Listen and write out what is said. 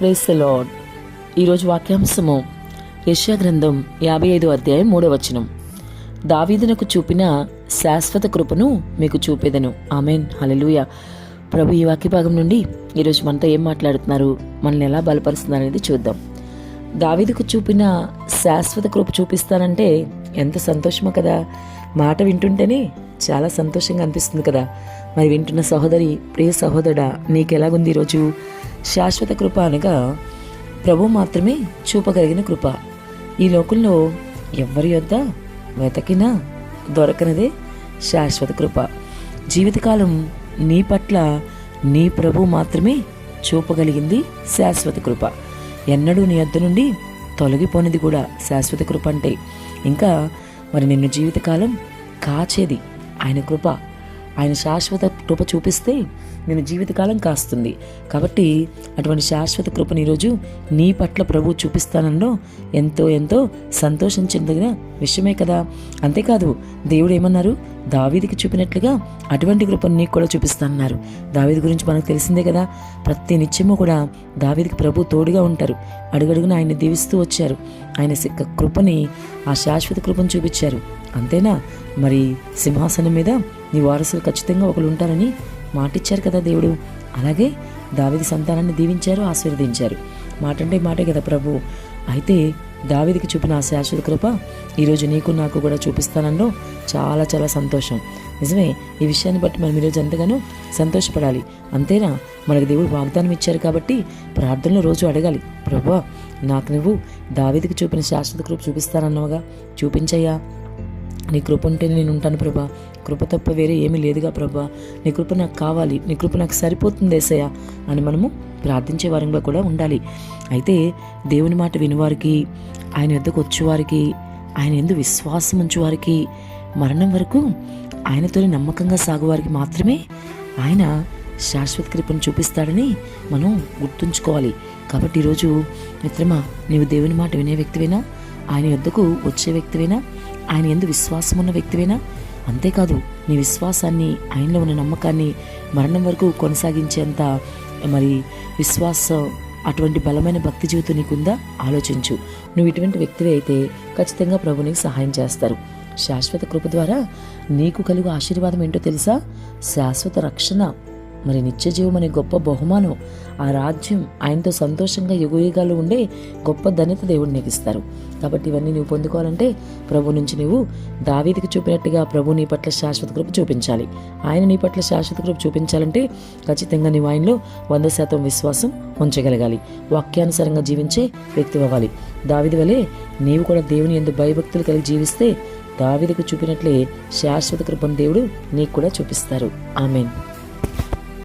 Praise lord ఈరోజు వాక్యాంశము యశ్యా గ్రంథం యాభై ఐదు అధ్యాయం మూడవచనం దావీదునకు చూపిన శాశ్వత కృపను మీకు చూపేదను. ఆమెన్. హలలుయ ప్రభు ఈ వాక్య భాగం నుండి ఈరోజు మనతో ఏం మాట్లాడుతున్నారు? మనల్ని ఎలా బలపరుస్తున్నారు అనేది చూద్దాం. దావీదుకు చూపిన శాశ్వత కృప చూపిస్తానంటే ఎంత సంతోషమో కదా. మాట వింటుంటేనే చాలా సంతోషంగా అనిపిస్తుంది కదా. మరి వింటున్న సహోదరి ప్రియ సహోదరుడా నీకెలాగుంది ఈరోజు శాశ్వత కృప అనగా ప్రభు మాత్రమే చూపగలిగిన కృప. ఈ లోకంలో ఎవరి యొద్ద వెతకినా దొరకనదే శాశ్వత కృప. జీవితకాలం నీ పట్ల నీ ప్రభు మాత్రమే చూపగలిగింది శాశ్వత కృప. ఎన్నడూ నీ వద్ద నుండి తొలగిపోనిది కూడా శాశ్వత కృప అంటే. ఇంకా మరి నిన్ను జీవితకాలం కాచేది ఆయన కృప. ఆయన శాశ్వత కృప చూపిస్తే నేను జీవితకాలం కాస్తుంది. కాబట్టి అటువంటి శాశ్వత కృపను ఈరోజు నీ పట్ల ప్రభు చూపిస్తానన్నో ఎంతో ఎంతో సంతోషించదగిన విషయమే కదా. అంతేకాదు దేవుడు ఏమన్నారు? దావీదికి చూపినట్లుగా అటువంటి కృపను నీకు కూడా చూపిస్తానన్నారు. దావీది గురించి మనకు తెలిసిందే కదా. ప్రతి నిత్యము కూడా దావీదికి ప్రభు తోడుగా ఉంటారు. అడుగడుగున ఆయన్ని దీవిస్తూ వచ్చారు. ఆయన సిక్క కృపని ఆ శాశ్వత కృపను చూపించారు. అంతేనా? మరి సింహాసనం మీద నీ వారసులు ఖచ్చితంగా ఒకరు ఉంటారని మాటిచ్చారు కదా దేవుడు. అలాగే దావిది సంతానాన్ని దీవించారు ఆశీర్వదించారు. మాట అంటే మాటే కదా ప్రభు. అయితే దావిదికి చూపిన ఆ శాశ్వత కృప ఈరోజు నీకు నాకు కూడా చూపిస్తానలో చాలా చాలా సంతోషం. నిజమే ఈ విషయాన్ని బట్టి మనం ఈరోజు ఎంతగానో సంతోషపడాలి. అంతేనా? మనకు దేవుడు వాగ్దానం ఇచ్చారు కాబట్టి ప్రార్థనలో రోజు అడగాలి. ప్రభా నాకు నువ్వు దావిదికి చూపిన శాశ్వత కృప చూపిస్తానన్నావుగా? చూపించయ్యా. నీ కృప ఉంటేనే నేను ఉంటాను ప్రభా. కృప తప్ప వేరే ఏమీ లేదుగా ప్రభా. నీ కృప నాకు కావాలి. నీ కృప నాకు సరిపోతుంది ఏసయ్య అని మనము ప్రార్థించే వారంగా కూడా ఉండాలి. అయితే దేవుని మాట వినివారికి ఆయన ఎద్దకు వచ్చేవారికి ఆయన ఎందు విశ్వాసం ఉంచేవారికి మరణం వరకు ఆయనతోనే నమ్మకంగా సాగువారికి మాత్రమే ఆయన శాశ్వత కృపను చూపిస్తాడని మనం గుర్తుంచుకోవాలి. కాబట్టి ఈరోజు మిత్రమా నీవు దేవుని మాట వినే వ్యక్తివేనా ఆయన యొద్దకు వచ్చే వ్యక్తివేనా ఆయన ఎందు విశ్వాసం ఉన్న వ్యక్తివేనా? అంతేకాదు నీ విశ్వాసాన్ని ఆయనలో ఉన్న నమ్మకాన్ని మరణం వరకు కొనసాగించేంత మరి విశ్వాసం అటువంటి బలమైన భక్తి జీవితం నీకుందా? ఆలోచించు. నువ్వు ఇటువంటి వ్యక్తివి అయితే ఖచ్చితంగా ప్రభు నీకు సహాయం చేస్తారు. శాశ్వత కృప ద్వారా నీకు కలుగు ఆశీర్వాదం ఏంటో తెలుసా? శాశ్వత రక్షణ. మరి నిత్యజీవం అనే గొప్ప బహుమానం ఆ రాజ్యం ఆయనతో సంతోషంగా యుగయుగాలు ఉండే గొప్ప ధన్యత దేవుడు నీకు ఇస్తారు. కాబట్టి ఇవన్నీ నువ్వు పొందుకోవాలంటే ప్రభు నుంచి నువ్వు దావీదికి చూపినట్టుగా ప్రభు నీ పట్ల శాశ్వత కృప చూపించాలి. ఆయన నీ పట్ల శాశ్వత కృప చూపించాలంటే ఖచ్చితంగా నీవు ఆయనలో వంద శాతం విశ్వాసం ఉంచగలగాలి. వాక్యానుసారంగా జీవించే వ్యక్తి అవ్వాలి. దావిది వలె నీవు కూడా దేవుని ఎందు భయభక్తులు కలిగి జీవిస్తే దావిదికి చూపినట్లే శాశ్వత కృపను దేవుడు నీకు కూడా చూపిస్తారు. ఆమెన్.